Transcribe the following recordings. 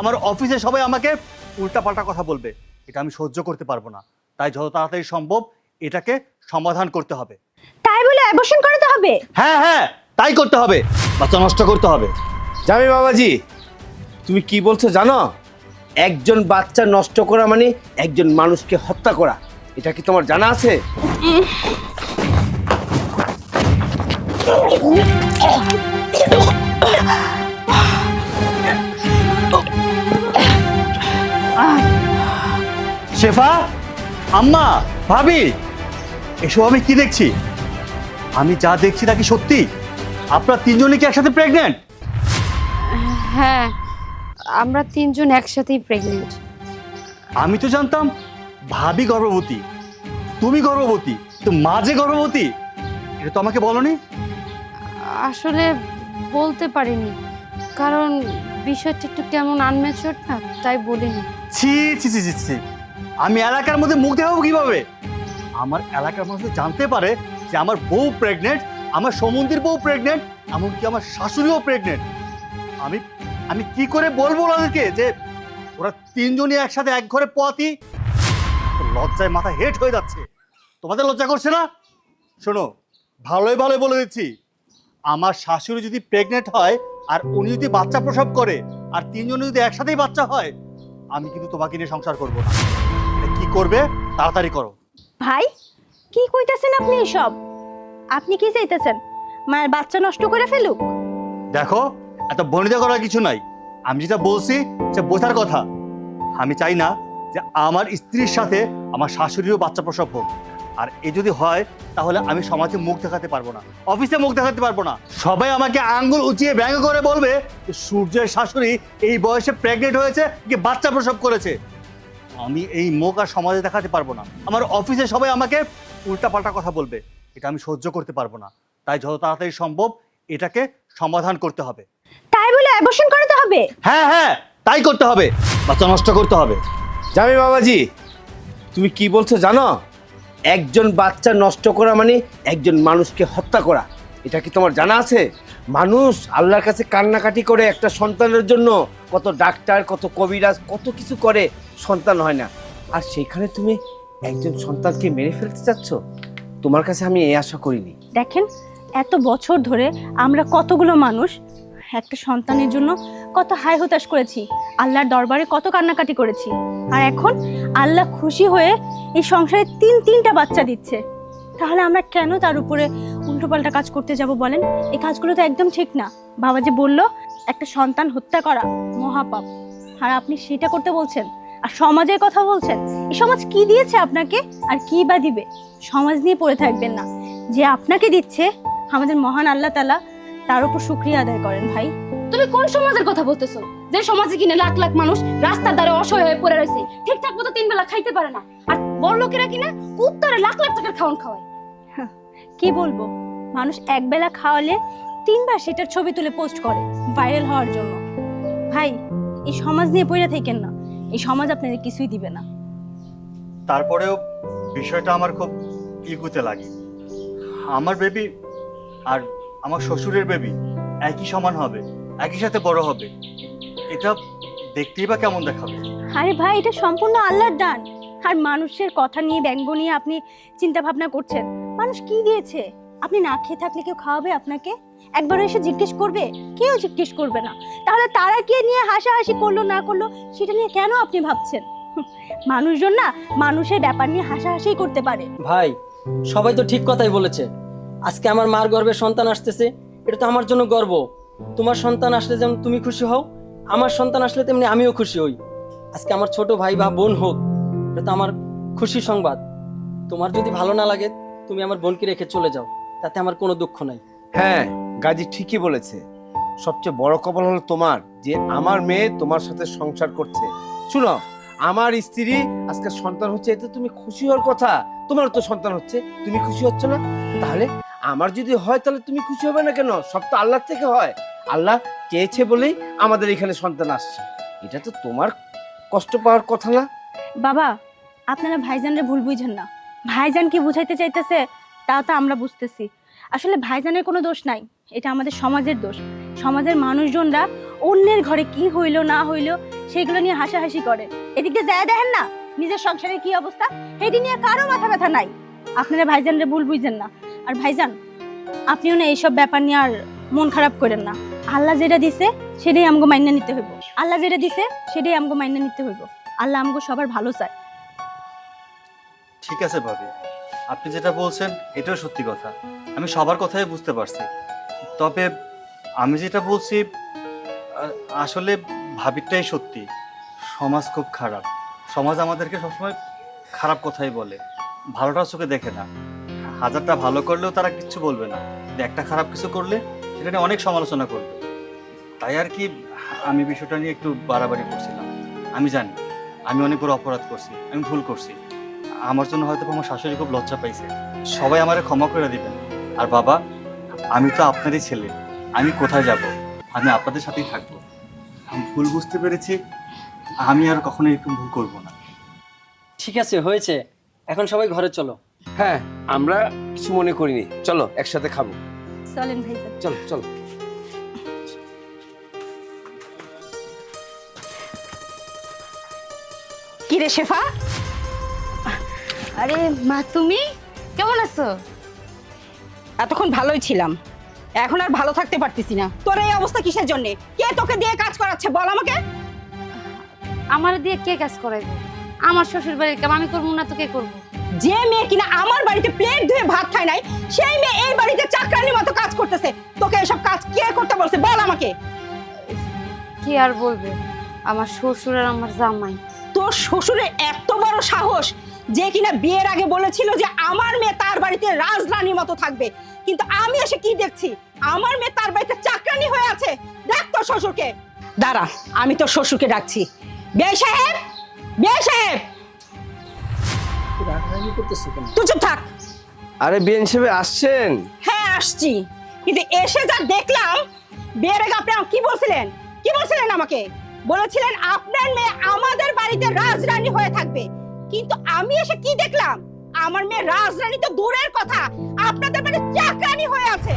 আমার অফিসে সবাই আমাকে উল্টাপাল্টা কথা বলবে। এটা আমি সহ্য করতে পারব না। তাই যত তাড়াতাড়ি সম্ভব এটাকে সমাধান করতে হবে। তাই বলে অ্যাবর্শন করাতে হবে? হ্যাঁ হ্যাঁ তাই করতে হবে। বাচ্চা নষ্ট করতে হবে। জামি বাবাজি তুমি কি বলছো জানো? একজন বাচ্চা নষ্ট করা মানে একজন মানুষকে হত্যা করা। এটা কি তোমার জানা আছে? শেফা? আম্মা ভাবি এসব আমি কি দেখছি? আমি যা দেখছি তা কি সত্যি? আপনার তিনজনই কি একসাথে প্রেগনেন্ট হ্যাঁ আমরা তিনজন একসাথেই প্রেগনেন্ট আমি তো জানতাম ভাবি গর্ভবতী তুমি গর্ভবতী তো মা যে গর্ভবতী এটা তো আমাকে বলনি? আসলে বলতে পারিনি কারণ বিষয়টা একটু কেমন আনম্যাচিওর না তাই বলিনি। ছি ছি ছি ছি। আমি এলাকার মধ্যে মুখ দেখাবো কীভাবে? আমার এলাকার মানুষ জানতে পারে যে আমার বউ প্রেগনেন্ট আমার সমন্দির বউ প্রেগনেন্ট এমনকি আমার শাশুড়িও প্রেগনেন্ট আমি আমি কি করে বলব ওদেরকে যে ওরা তিনজনই একসাথে এক ঘরে পোয়াতি? লজ্জায় মাথা হেট হয়ে যাচ্ছে। তোমাদের লজ্জা করছে না? শোনো, ভালোই ভালোই বলে দিচ্ছি। আমার শাশুড়ি যদি প্রেগনেন্ট হয় আর উনি যদি বাচ্চা প্রসব করে আর তিনজনে যদি একসাথেই বাচ্চা হয়, আমি কিন্তু তোমাকে নিয়ে সংসার করব না। কি করবে তাড়াতাড়ি করো। ভাই কি কইতাছেন আপনি এসব? আপনি কি চাইতেছেন? মায়ের বাচ্চা নষ্ট করে ফেলুক? দেখো এত বনিতা করার কিছু নাই। আমি যেটা বলছি সে বোঝার কথা। আমি চাই না যে আমার স্ত্রীর সাথে আমার শাশুড়িরও বাচ্চা প্রসব হোক। আর এ যদি হয় তাহলে আমি সমাজে মুখ দেখাতে পারব না। অফিসে মুখ দেখাতে পারব না। সবাই আমাকে আঙ্গুল উঁচিয়ে ব্যঙ্গ করে বলবে যে সূর্যের শাশুড়ি এই বয়সে প্রেগনেন্ট হয়েছে কি বাচ্চা প্রসব করেছে। আমি এই মুখ আর সমাজে দেখাতে পারব না। আমার অফিসে সবাই আমাকে উল্টাপাল্টা কথা বলবে। এটা আমি সহ্য করতে পারব না। তাই যত তাড়াতাড়ি সম্ভব এটাকে সমাধান করতে হবে। তাই বলে অ্যাবর্শন করাতে হবে? হ্যাঁ হ্যাঁ তাই করতে হবে। বাচ্চা নষ্ট করতে হবে। জামি বাবাজি। তুমি কি বলছো জানো? একজন বাচ্চা নষ্ট করা মানে একজন মানুষকে হত্যা করা। এটা কি তোমার জানা আছে? মানুষ আল্লাহর কাছে কান্নাকাটি করে একটা সন্তানের জন্য, কত ডাক্তার, কত কবিরাজ, কত কিছু করে, সন্তান হয় না। আর সেখানে তুমি একজন সন্তানকে মেরে ফেলতে চাচ্ছ? তোমার কাছে আমি এই আশা করিনি। দেখেন, এত বছর ধরে আমরা কতগুলো মানুষ একটা সন্তানের জন্য কত হাই হতাশ করেছি, আল্লাহর দরবারে কত কান্নাকাটি করেছি। আর এখন আল্লাহ খুশি হয়ে এই সংসারে তিন তিনটা বাচ্চা দিচ্ছে। তাহলে আমরা কেন তার উপরে উল্টোপাল্টা কাজ করতে যাব বলেন এই কাজগুলো তো একদম ঠিক না। বাবা যে বলল, একটা সন্তান হত্যা করা, মহাপাপ। আর আপনি সেটা করতে বলছেন? আর সমাজের কথা বলছেন? এই সমাজ কি দিয়েছে আপনাকে? আর কি বা দিবে? সমাজ নিয়ে পড়ে থাকবেন না। যে আপনাকে দিচ্ছে, আমাদের মহান আল্লাহ তালা তার উপর শুক্রিয়া আদায় করেন ভাই। তুমি কোন সমাজের কথা বলতেছো? যে সমাজে কিনে লাখ লাখ মানুষ রাস্তার ধারে অসহায় হয়ে পড়ে রয়েছে, ঠিকঠাক মতো তিন বেলা খাইতে পারে না। আর বড় লোকেরা কিনা কুত্তারে লাখ লাখ টাকার খাওয়ান খাওয়ায়। কি বলব? মানুষ একবেলা খাওয়ালে তিনবার সেটার ছবি তুলে পোস্ট করে ভাইরাল হওয়ার জন্য। ভাই এই সমাজ নিয়ে পড়ে থাকেন না। এই সমাজ আপনাদের কিছুই দিবে না। তারপরেও বিষয়টা আমার খুব ইগুতে লাগে। আমার বেবি আর আমার শ্বশুরের বেবি একই সমান হবে একই সাথে বড় হবে। এটা দেখতেই বা কেমন দেখাবে? আরে ভাই এটা সম্পূর্ণ আল্লাহর দান। আর মানুষের কথা নিয়ে ব্যঙ্গ নিয়ে আপনি চিন্তা ভাবনা করছেন। মানুষ কি দিয়েছে? আপনি না খেয়ে থাকলে কেউ খাওয়াবে আপনাকে? একবার এসে জিজ্ঞেস করবে? কেউ জিজ্ঞেস করবে না। তাহলে তারা কে নিয়ে হাসাহাসি করল, না করল, সেটা নিয়ে কেন আপনি ভাবছেন? মানুষজন না মানুষের ব্যাপার নিয়ে হাসাহাসি করতে পারে। ভাই, সবাই তো ঠিক কথাই বলেছে। আজকে আমার মার গর্ভে সন্তান আসতেছে, এটা তো আমার জন্য গর্ব। তোমার সন্তান আসলে যেমন তুমি খুশি হও, আমার সন্তান আসলে তেমনি আমিও খুশি হই। আজকে আমার ছোট ভাই বা বোন হোক, এটা তো আমার খুশি সংবাদ। তোমার যদি ভালো না লাগে তুমি আমার বোনকে রেখে চলে যাও তাতে আমার কোনো দুঃখ নাই। হ্যাঁ গাজী ঠিকই বলেছে। সবচেয়ে বড় কপাল হলো তোমার যে আমার মেয়ে তোমার সাথে সংসার করছে। শুনো আমার স্ত্রী আজকে সন্তান হচ্ছে এতে তুমি খুশি হওয়ার কথা। তোমার তো সন্তান হচ্ছে তুমি খুশি হচ্ছ না? তাহলে আমার যদি হয় তাহলে তুমি খুশি হবে না কেন? সব তো আল্লাহ থেকে হয়। আল্লাহ চেয়েছে বলেই আমাদের এখানে সন্তান আসছে। এটা তো তোমার কষ্ট পাওয়ার কথা না। বাবা আপনারা ভাইজানরে ভুল বুঝেন না। ভাইজান কি বুঝাইতে চাইতেছে, তাও তো আমরা বুঝতেছি। আসলে ভাইজানের কোনো দোষ নাই, এটা আমাদের সমাজের দোষ। সমাজের মানুষজনরা অন্যের ঘরে কি হইল, না হইল, সেগুলো নিয়ে হাসাহাসি করে। এদিকে যায় দেখেন না, নিজের সংসারের কি অবস্থা সেটি নিয়ে কারও মাথা ব্যথা নাই। আপনারা ভাইজানরে ভুল বুঝছেন না। আর ভাইজান, আপনিও না এইসব ব্যাপার নিয়ে আর মন খারাপ করেন না। আল্লাহ যেটা দিছে, সেটাই আমাকে মাইনা নিতে হইব। আল্লাহ যেটা দিছে, সেটাই আমগো মাইনা নিতে হইব। আল্লাহ আমগো সবার ভালো চায়। ঠিক আছে ভাবি। আপনি যেটা বলছেন, এটাও সত্যি কথা। আমি সবার কথাই বুঝতে পারছি। তবে আমি যেটা বলছি আসলে ভাবিরটাই সত্যি। সমাজ খুব খারাপ। সমাজ আমাদেরকে সবসময় খারাপ কথাই বলে। ভালোটা চোখে দেখে না। হাজারটা ভালো করলেও তারা কিচ্ছু বলবে না। একটা খারাপ কিছু করলে সেটা নিয়ে অনেক সমালোচনা করবে। তাই আর কি আমি বিষয়টা নিয়ে একটু বাড়াবাড়ি করছিলাম। আমি জানি, আমি অনেক বড় অপরাধ করছি, আমি ভুল করছি। আমার জন্য হয়তো আমার শাশুড়ি খুব লজ্জা পাইছে। সবাই আমারে ক্ষমা করে দিবেন। আর বাবা আমি তো আপনারই ছেলে। আমি কোথায় যাব? আমি আপনাদের সাথেই থাকব। আমি ভুল বুঝতে পেরেছি। আমি আর কখনো এরকম ভুল করব না। ঠিক আছে হয়েছে। এখন সবাই ঘরে চলো। হ্যাঁ আমরা কিছু মনে করিনি। চলো একসাথে খাব। চলেন ভাইজান চলো চলো। কি রে শেফা? আরে মা তুমি? কেমন আছো? এতক্ষণ ভালোই ছিলাম। এখন আর ভালো থাকতে পারতেছি না। তোর এই অবস্থা কিসের জন্য? কে তোকে দিয়ে কাজ করাচ্ছে? বল আমাকে। আমার দিয়ে কে কাজ করাইবো আমার শ্বশুর বাড়ির কাম আমি করব না তো কে করব? যে মেয়ে কিনা আমার বাড়িতে প্লেট ধুয়ে ভাত খায় নাই সেই মেয়ে এই বাড়িতে চাকরানির মতো কাজ করতেছে। তোকে এসব কাজ কে করতে বলছে? বল আমাকে। কি আর বলবে? আমার শ্বশুর আর আমার জামাই। তোর শ্বশুরের এত বড় সাহস যে কিনা বিয়ের আগে বলেছিল যে আমার মেয়ে তার বাড়িতে রাজরানীর মতো থাকবে। কিন্তু আমি এসে কি দেখছি? আমার মেয়ে তার বাড়িতে চাকরানি হয়ে আছে। দেখ তোর শ্বশুরকে। দাঁড়া আমি তোর শ্বশুরকে ডাকছি। বিয়ে সাহেব! বিয়ে সাহেব! রাগারাগি তুই চুপ থাক। আরে বিএন হিসেবে আসছেন? হ্যাঁ আসছি। কিন্তু এসে যা দেখলাম বিয়ের আগে আপনি আমাকে কি বলছিলেন? কি বলছিলেন আমাকে? বলেছিলেন আপনার মেয়ে আমাদের বাড়িতে রাজরানী হয়ে থাকবে। কিন্তু আমি এসে কি দেখলাম? আমার মেয়ে রাজরানী তো দূরের কথা। আপনাদের বাড়িতে চাকরানি হয়ে আছে।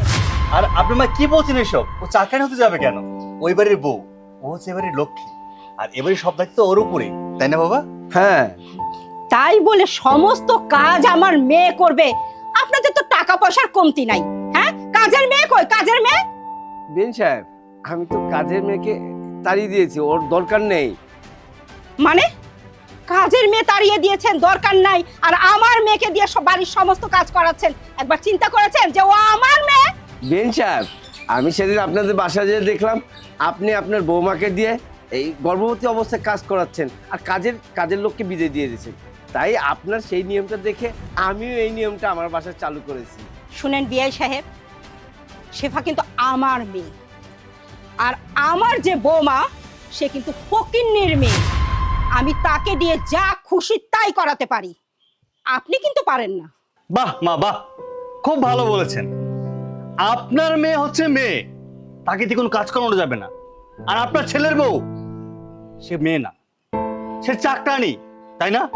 আর আপনি মা কি বলছেন এসব? ও চাকরি হতে যাবে কেন? ওই বাড়ির বউ। ও হচ্ছে এবারের লক্ষ্মী। আর এবারে সব দায়িত্ব ওর উপরে। তাই না বাবা? হ্যাঁ। তাই বলে সমস্ত কাজ আমার মেয়ে করবে। আপনাদের তো টাকা পয়সার কমতি নাই। হ্যাঁ? কাজের মেয়ে কই? কাজের মেয়ে? বিএন সাহেব আমি তো কাজের মেয়েকে তাড়িয়ে দিয়েছি। ওর দরকার নেই। মানে? কাজের মেয়ে তাড়িয়ে দিয়েছেন দরকার নাই। আর আমার মেয়েকে দিয়ে সব বাড়ির সমস্ত কাজ করাচ্ছেন। একবার চিন্তা করেছেন যে ও আমার মেয়ে? বিএন সাহেব আমি সেদিন আপনাদের বাসা যেয়ে দেখলাম আপনি আপনার বৌমাকে দিয়ে এই গর্ভবতী অবস্থায় কাজ করাচ্ছেন আর কাজের কাজের লোককে বিদায় দিয়ে দিয়েছেন। তাই আপনার সেই নিয়মটা দেখে আমিও এই নিয়মটা আমার বাসায় চালু করেছি। শুনেন বিআই সাহেব শেফা কিন্তু আমার মেয়ে। আর আমার যে বৌমা সে কিন্তু ফকিন্নির মেয়ে। আমি তাকে দিয়ে যা খুশি তাই করাতে পারি। আপনি কিন্তু পারেন না। বাহ, মা, বাহ। খুব ভালো বলেছেন। আপনার মেয়ে হচ্ছে মেয়ে। তাকে দিয়ে কোনো কাজ করানো যাবে না। আর আপনার ছেলের বউ, সে মেয়ে না। সে চাকরানি তাই না?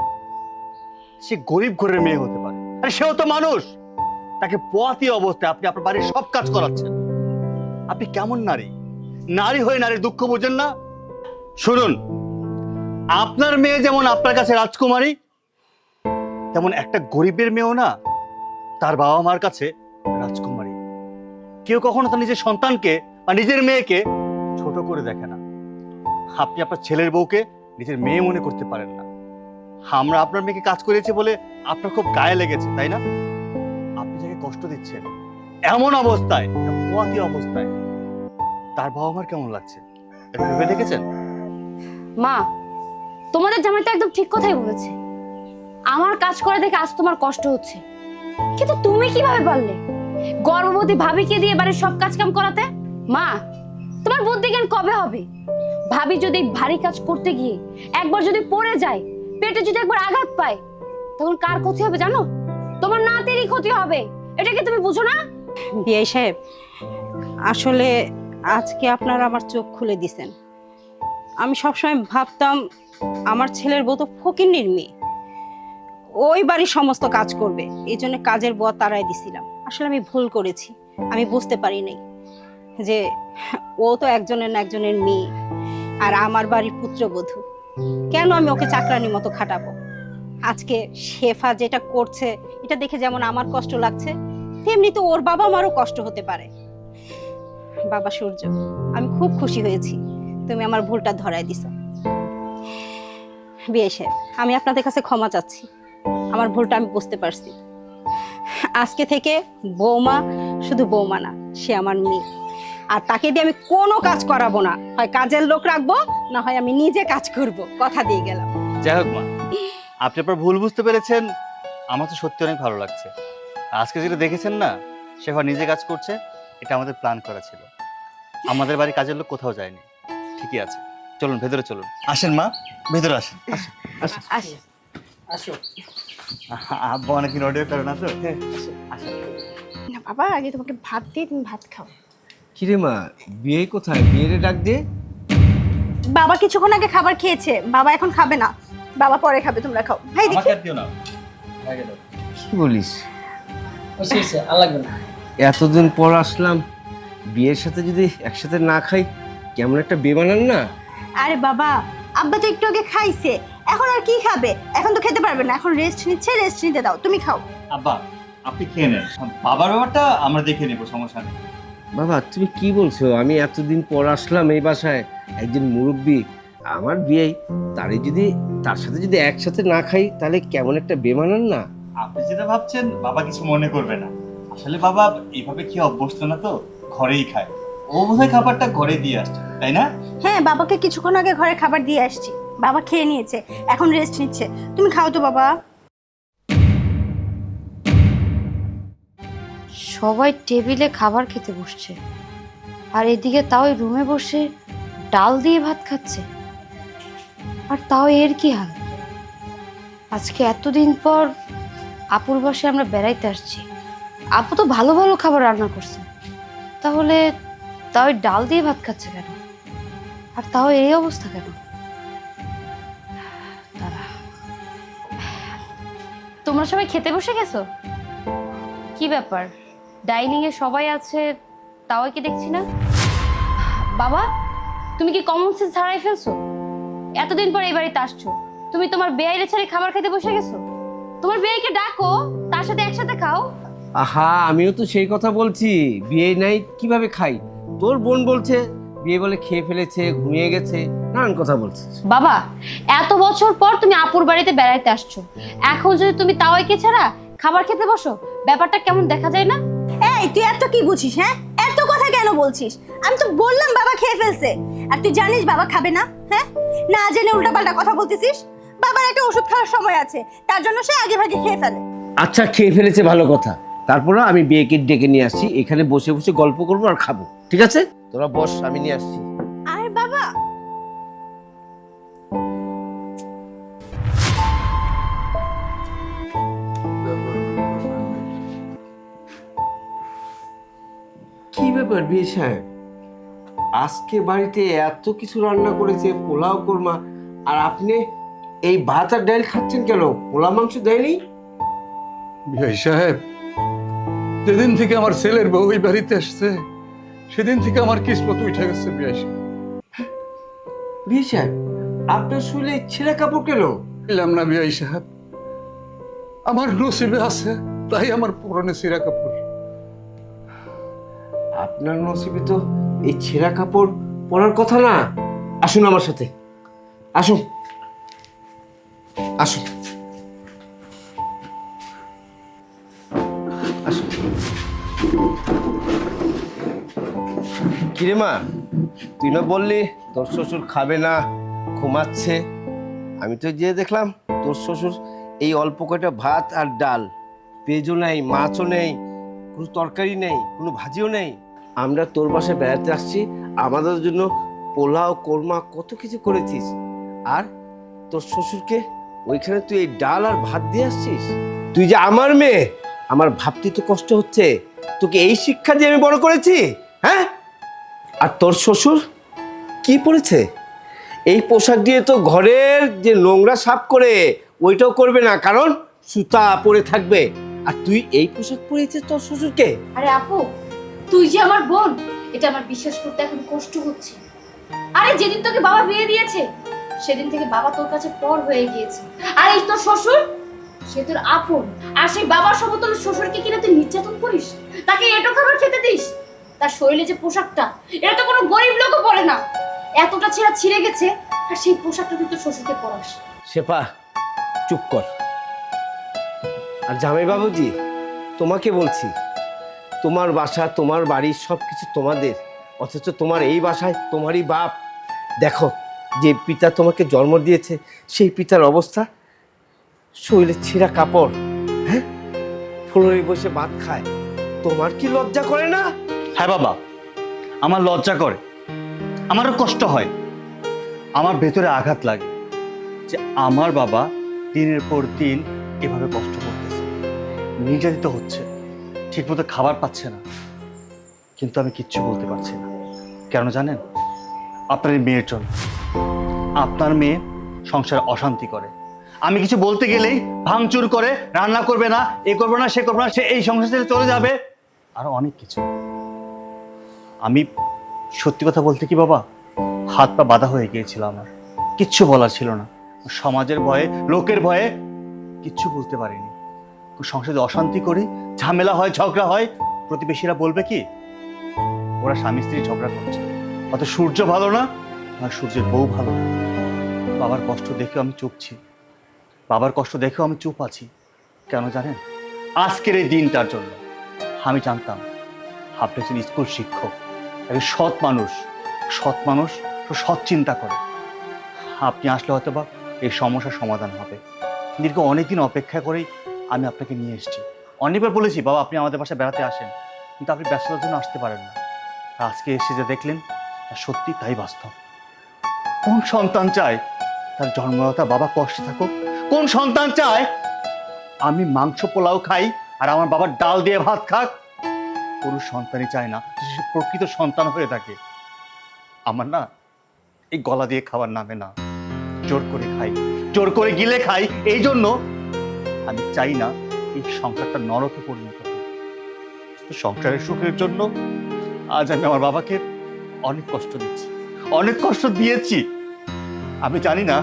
সে গরিব ঘরের মেয়ে হতে পারে। আর, সেও তো মানুষ। তাকে পোয়াতি অবস্থায় আপনি আপনার বাড়ির সব কাজ করাচ্ছেন। আপনি কেমন নারী? নারী হয়ে নারীর দুঃখ বোঝেন না? শুনুন আপনার মেয়ে যেমন আপনার কাছে রাজকুমারী, তেমন একটা গরিবের মেয়েও না তার বাবা মার কাছে রাজকুমারী। কেউ কখনো তার নিজের সন্তানকে বা নিজের মেয়েকে ছোট করে দেখে না। আপনি আপনার ছেলের বউকে নিজের মেয়ে মনে করতে পারেন না। আমরা আপনার মেয়েকে কাজ করেছি বলে আপনার খুব গায়ে লেগেছে, তাই না? আপনি যাকে কষ্ট দিচ্ছেন, এমন অবস্থায় অবস্থায়, তার বাবা মার কেমন লাগছে? ভেবে দেখেছেন? মা তোমাদের জামাই তো একদম ঠিক কথাই বলেছে। আমার কাজ করে দেখে আজ তোমার কষ্ট হচ্ছে। কিন্তু তুমি কীভাবে পারলে? গর্ভবতী ভাবিকে দিয়ে বাড়ির সব কাজ কাম করাতে? মা, তোমার বুদ্ধি জ্ঞান কবে হবে? ভাবি যদি ভারী কাজ করতে গিয়ে একবার যদি পড়ে যায়, পেটে যদি একবার আঘাত পায়, তখন কার ক্ষতি হবে জানো? তোমার নাতেরই ক্ষতি হবে। এটা কি তুমি বুঝো না? বিআই সাহেব, আসলে আজকে আপনারা আমার চোখ খুলে দিছেন। আমি সবসময় ভাবতাম আমার ছেলের বউ তো ফকিন্নির মেয়ে। ওই বাড়ির সমস্ত কাজ করবে, এই জন্য কাজের বর তারাই দিছিলাম। আসলে আমি ভুল করেছি, আমি বুঝতে পারি নাই যে ও তো একজনের না একজনের মেয়ে আর আমার বাড়ির পুত্রবধূ। কেন আমি ওকে চাকরানির মতো খাটাবো? আজকে শেফা যেটা করছে, এটা দেখে যেমন আমার কষ্ট লাগছে, তেমনি তো ওর বাবা আমারও কষ্ট হতে পারে। বাবা সূর্য, আমি খুব খুশি হয়েছি, তুমি আমার ভুলটা ধরায় দিছো। বিয়ে সাহেব, আমি আপনাদের কাছে ক্ষমা চাচ্ছি। আমার ভুলটা আমি বুঝতে পারছি। আজকে থেকে বৌমা শুধু বৌমা না সে আমার মেয়ে। আর তাকে দিয়ে আমি কোনো কাজ করাবো না। হয় কাজের লোক রাখব না হয় আমি নিজে কাজ করব। কথা দিয়ে গেলাম। যাই হোক মা আপনি আপনার ভুল বুঝতে পেরেছেন। আমার তো সত্যি অনেক ভালো লাগছে। আজকে যেটা দেখেছেন না শেফা নিজে কাজ করছে এটা আমাদের প্ল্যান করা ছিল। আমাদের বাড়ি কাজের লোক কোথাও যায়নি। ঠিকই আছে। চলুন ভেতরে চলুন। আসেন মা ভেতরে আসেন। আস আসো। আব্বা অনেকদিন অর্ডার করে না তো? হ্যাঁ, আসেন না বাবা আগে তোমাকে ভাত দিয়ে তুমি ভাত খাও। কিরে মা বিয়ে কোথায়? বিয়েরে ডাক দে। বাবা কিছুক্ষণ আগে খাবার খেয়েছে বাবা এখন খাবে না। বাবা পরে খাবে তোমরা খাও। ভাই দেখি। আমাকে দিও না। কি বলিস? এতদিন পর আসলাম বিয়ের সাথে যদি একসাথে না খাই কেমন একটা বেমানান না? আরে বাবা আব্বা তো একটু আগে খাইছে। এখন আর কি খাবে? এখন তো খেতে পারবে না। এখন রেস্ট নিচ্ছে রেস্ট নিতে দাও। তুমি খাও। আব্বা আপনি খেয়ে নেন। বাবার ব্যাপারটা আমরা দেখে নেব সমস্যা নেই। বাবা তুমি কি বলছো? আমি এতদিন পর আসলাম এই বাসায়। একজন মুরব্বী। আমার বিয়ে তারে যদি তার সাথে যদি একসাথে না খাই তাহলে কেমন একটা বেমানান না? আপনি যেটা ভাবছেন বাবা কিছু মনে করবে না। আসলে বাবা এইভাবে কি অভ্যস্ত না তো? ঘরেই খায়। ও বোধহয় খাবারটা ঘরে দিয়ে আসছে তাই না? হ্যাঁ বাবাকে কিছুক্ষণ আগে ঘরে খাবার দিয়ে আসছি। বাবা খেয়ে নিয়েছে এখন রেস্ট নিচ্ছে। তুমি খাও তো বাবা। সবাই টেবিলে খাবার খেতে বসছে। আর এদিকে তাও রুমে বসে ডাল দিয়ে ভাত খাচ্ছে। আর তাও এর কি হাল? আজকে এতদিন পর আপুর বাসায় আমরা বেড়াইতে আসছি। আপু তো ভালো ভালো খাবার রান্না করছে। তাহলে তাও ডাল দিয়ে ভাত খাচ্ছে কেন? আর তাও এই অবস্থা কেন? দাঁড়া। তোমরা সবাই খেতে বসে গেছো? কি ব্যাপার? ডাইনিং এ সবাই আছে, তাও কি দেখছি না? বাবা, তুমি কি কমন সেন্স হারাই ফেলছো? এতদিন পর এই বাড়িতে আসছো। তুমি তোমার বেআইরে ছেড়ে খাবার খেতে বসে গেছো? তোমার বেআইকে ডাকো, তার সাথে একসাথে খাও। আহা, আমিও তো সেই কথা বলছি। বিয়ে নাই, কীভাবে খাই? তোর বোন বলছে বিয়ে বলে খেয়ে ফেলেছে ঘুমিয়ে গেছে নানান কথা বলছে। বাবা এত বছর পর তুমি আপুর বাড়িতে বেড়াইতে আসছো। এখন যদি তুমি তাওয়াইকে ছাড়া খাবার খেতে বসো ব্যাপারটা কেমন দেখা যায় না? এই তুই এত কি বুঝিস হ্যাঁ? এত কথা কেন বলছিস? আমি তো বললাম বাবা খেয়ে ফেলছে। আর তুই জানিস বাবা খাবে না হ্যাঁ? না জেনে উল্টাপাল্টা কথা বলতেছিস? বাবার একটা ওষুধ খাওয়ার সময় আছে তার জন্য সে আগে ভাগে খেয়ে ফেলে। আচ্ছা খেয়ে ফেলেছে ভালো কথা। তারপরে আমি বিয়েকে ডেকে নিয়ে আসছি এখানে বসে বসে গল্প করব আর খাব। ঠিক আছে? তোরা বস আমি নিয়ে আসছি। আর বাবা! কি ব্যাপার বিয়ে সাহেব? আজকে বাড়িতে এত কিছু রান্না করেছে পোলাও কোরমা আর আপনি এই ভাত আর ডাল খাচ্ছেন কেন? পোলা মাংস দেয়নি? সাহেব যেদিন থেকে আমার ছেলের বউ এই বাড়িতে আসছে সেদিন থেকে আমার কিসমত উঠে গেছে সাহেব। বিয়ে সাহেব আপনার শুলে ছেঁড়া কাপড় কেন? পেলাম না বিআই সাহেব। আমার নসিবে আছে তাই আমার পুরনো সিরা কাপড়। আপনার নসিবে তো এই ছেঁড়া কাপড় পরার কথা না। আসুন আমার সাথে। আসুন। আসুন। কিরে তুই না বললি তোর শ্বশুর খাবে না, ঘুমাচ্ছে। আমি তো গিয়ে দেখলাম তোর শ্বশুর এই অল্প কয়টা ভাত আর ডাল। পেঁয়াজও নেই, মাছও নেই, কোনো তরকারি নেই, কোনো ভাজিও নেই। আমরা তোর বাসায় বেড়াতে আসছি, আমাদের জন্য পোলাও, কোরমা কত কিছু করেছিস। আর তোর শ্বশুরকে ওইখানে তুই এই ডাল আর ভাত দিয়ে আসছিস? তুই যে আমার মেয়ে, আমার ভাবতে তো কষ্ট হচ্ছে। তোকে এই শিক্ষা দিয়ে আমি বড় করেছি হ্যাঁ? আর তোর শ্বশুর? কি পড়েছে? এই পোশাক দিয়ে তো ঘরের যে নোংরা সাফ করে, ওইটাও করবে না, কারণ সুতা পরে থাকবে। আর তুই এই পোশাক পরেছিস তোর শ্বশুরকে? আরে আপু, তুই যে আমার বোন, এটা আমার বিশ্বাস করতে এখন কষ্ট হচ্ছে। আরে যেদিন তোকে বাবা বিয়ে দিয়েছে, সেদিন থেকে বাবা তোর কাছে পর হয়ে গিয়েছে। আর এই তোর শ্বশুর, সে তোর আপন। আর সেই বাবার সমতুল শ্বশুরকে কিনা তুই নির্যাতন করিস? তাকে এটো খাবার খেতে দিস? তার শরীরে যে পোশাকটা, এটা তো কোনো গরিব লোকও পরে না। এতটা ছেঁড়া ছিঁড়ে গেছে, আর সেই পোশাকটা তুই তোর শ্বশুরকে পরাস। শেপা চুপ কর। আর জামাই বাবুজি তোমাকে বলছি, তোমার বাসা, তোমার বাড়ি সব কিছু তোমাদের, অথচ তোমার এই বাসায় তোমারই বাপ। দেখো, যে পিতা তোমাকে জন্ম দিয়েছে, সেই পিতার অবস্থা। শরীরে ছেঁড়া কাপড় হ্যাঁ? ফ্লোরে বসে ভাত খায়, তোমার কি লজ্জা করে না? হ্যাঁ বাবা, আমার লজ্জা করে। আমারও কষ্ট হয়। আমার ভেতরে আঘাত লাগে যে আমার বাবা দিনের পর দিন এভাবে কষ্ট করতেছে। নির্যাতিত হচ্ছে, ঠিকমতো খাবার পাচ্ছে না। কিন্তু আমি কিচ্ছু বলতে পারছি না। কেন জানেন? আপনার মেয়ের জন্য। আপনার মেয়ে সংসারে অশান্তি করে। আমি কিছু বলতে গেলেই ভাঙচুর করে, রান্না করবে না, এ করবে না, সে করবে না, সে এই সংসার ছেড়ে চলে যাবে। আরও অনেক কিছু। আমি সত্যি কথা বলতে কি বাবা? হাত পা বাধা হয়ে গিয়েছিল আমার। কিচ্ছু বলার ছিল না। সমাজের ভয়ে, লোকের ভয়ে কিচ্ছু বলতে পারিনি। সংসারে অশান্তি করি ঝামেলা হয়, ঝগড়া হয়, প্রতিবেশীরা বলবে কি? ওরা স্বামী স্ত্রী ঝগড়া করছে। অত সূর্য ভালো না, আর সূর্যের বউ ভালো না। বাবার কষ্ট দেখেও আমি চুপছি। বাবার কষ্ট দেখেও আমি চুপ আছি। কেন জানেন? আজকের এই দিনটার জন্য। আমি জানতাম, আপনি একজন স্কুল শিক্ষক। একজন সৎ মানুষ। সৎ মানুষ সৎ চিন্তা করে। আপনি আসলে হয়তো বা এই সমস্যার সমাধান হবে। দীর্ঘ অনেকদিন অপেক্ষা করেই আমি আপনাকে নিয়ে এসেছি। অনেকবার বলেছি, বাবা, আপনি আমাদের বাসায় বেড়াতে আসেন। কিন্তু আপনি ব্যস্ততার জন্য আসতে পারেন না। আজকে এসে যে দেখলেন সত্যি তাই বাস্তব। কোন সন্তান চায় তার জন্মদাতা বাবা কষ্টে থাকুক? কোন সন্তান চায় আমি মাংস পোলাও খাই আর আমার বাবার ডাল দিয়ে ভাত খাক? পুরুষ সন্তানই চায় না, সে প্রকৃত সন্তান হয়ে থাকে। আমার না এই গলা দিয়ে খাবার নামে না, জোর করে খাই। জোর করে গিলে খাই, এই জন্য আমি চাই না এই সংসারটা নরকে পরিণত সংসারের সুখের জন্য আজ আমি আমার বাবাকে অনেক কষ্ট দিচ্ছি, অনেক কষ্ট দিয়েছি। আমি জানি না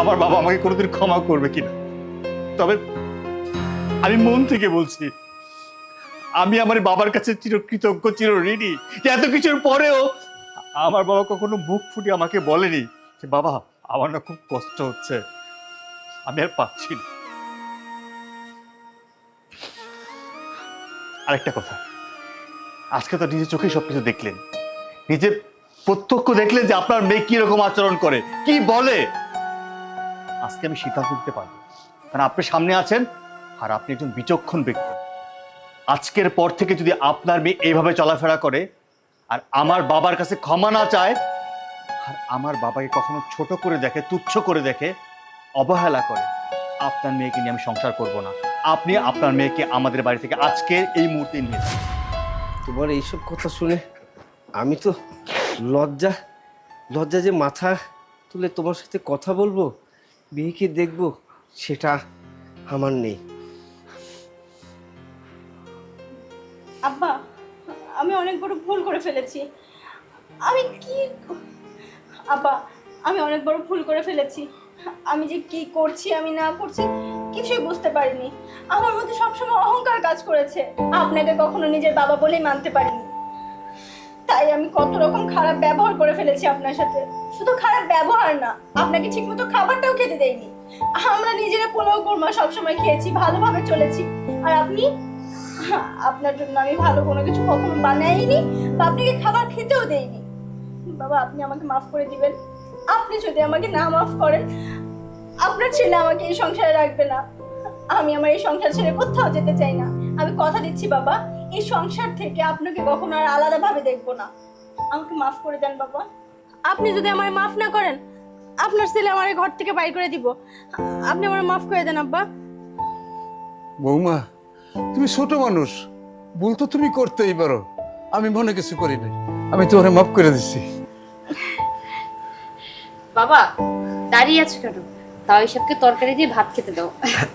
আমার বাবা আমাকে কোনোদিন ক্ষমা করবে কিনা। তবে আমি মন থেকে বলছি আমি আমার বাবার কাছে চির কৃতজ্ঞ চির ঋণী। এত কিছুর পরেও আমার বাবা কখনো মুখ ফুটে আমাকে বলেনি যে, বাবা, আমার না খুব কষ্ট হচ্ছে। আমি আর পাচ্ছি না। আরেকটা কথা। আজকে তো নিজের চোখেই সবকিছু দেখলেন। নিজে প্রত্যক্ষ দেখলেন যে, আপনার মেয়ে কি রকম আচরণ করে, কি বলে। আজকে আমি সিদ্ধান্ত দিতে পারব। কারণ আপনি সামনে আছেন আর আপনি একজন বিচক্ষণ ব্যক্তি। আজকের পর থেকে যদি আপনার মেয়ে এইভাবে চলাফেরা করে, আর আমার বাবার কাছে ক্ষমা না চায়, আর আমার বাবাকে কখনো ছোট করে দেখে, তুচ্ছ করে দেখে, অবহেলা করে, আপনার মেয়েকে নিয়ে আমি সংসার করব না। আপনি আপনার মেয়েকে আমাদের বাড়ি থেকে আজকে এই মুহূর্তে নিয়ে তোমার এইসব কথা শুনে আমি তো লজ্জা লজ্জা যে মাথা তুলে তোমার সাথে কথা বলব বিয়েকে দেখব, সেটা আমার নেই। আব্বা, আমি অনেক বড় ভুল করে ফেলেছি। আমি কি আব্বা, আমি অনেক বড় ভুল করে ফেলেছি। আমি যে কি করছি, আমি না করছি, কিছুই বুঝতে পারিনি। আমার মধ্যে সবসময় অহংকার কাজ করেছে। আপনাকে কখনো নিজের বাবা বলেই মানতে পারিনি। তাই আমি কত রকম খারাপ ব্যবহার করে ফেলেছি আপনার সাথে। শুধু খারাপ ব্যবহার না, আপনাকে ঠিকমতো খাবারটাও খেতে দেয়নি আমরা নিজেরা পোলাও কোরমা সবসময় খেয়েছি, ভালোভাবে চলেছি। আর আপনি? আপনার জন্য আমি ভালো কোনো কিছু কখনো বানাইনি বা আপনাকে খাবার খেতেও দেইনি। বাবা, আপনি আমাকে মাফ করে দিবেন। আপনি যদি আমাকে না মাফ করেন, আপনার ছেলে আমাকে এই সংসারে রাখবে না। আমি আমার এই সংসার ছেড়ে কোথাও যেতে চাই না। আমি কথা দিচ্ছি, বাবা, এই সংসার থেকে আপনাকে কখনো আর আলাদাভাবে দেখব না। আমাকে মাফ করে দেন, বাবা। আপনি যদি আমায় মাফ না করেন, আপনার ছেলে আমার ঘর থেকে বাইর করে দিব। আপনি আমার মাফ করে দেন, আব্বা। বৌমা তুমি ছোট মানুষ। ভুল তো তুমি করতেই পারো। আমি মনে কিছু করি নাই। আমি তোমারে মাফ করে দিচ্ছি বাবা দাঁড়িয়ে আছো কেন? তাও এইসবকে তরকারি দিয়ে ভাত খেতে দাও।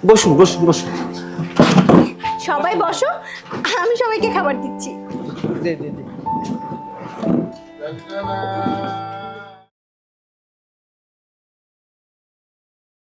বসুন বসুন বসুন। সবাই বসো। আমি সবাইকে খাবার দিচ্ছি। দে দে দে।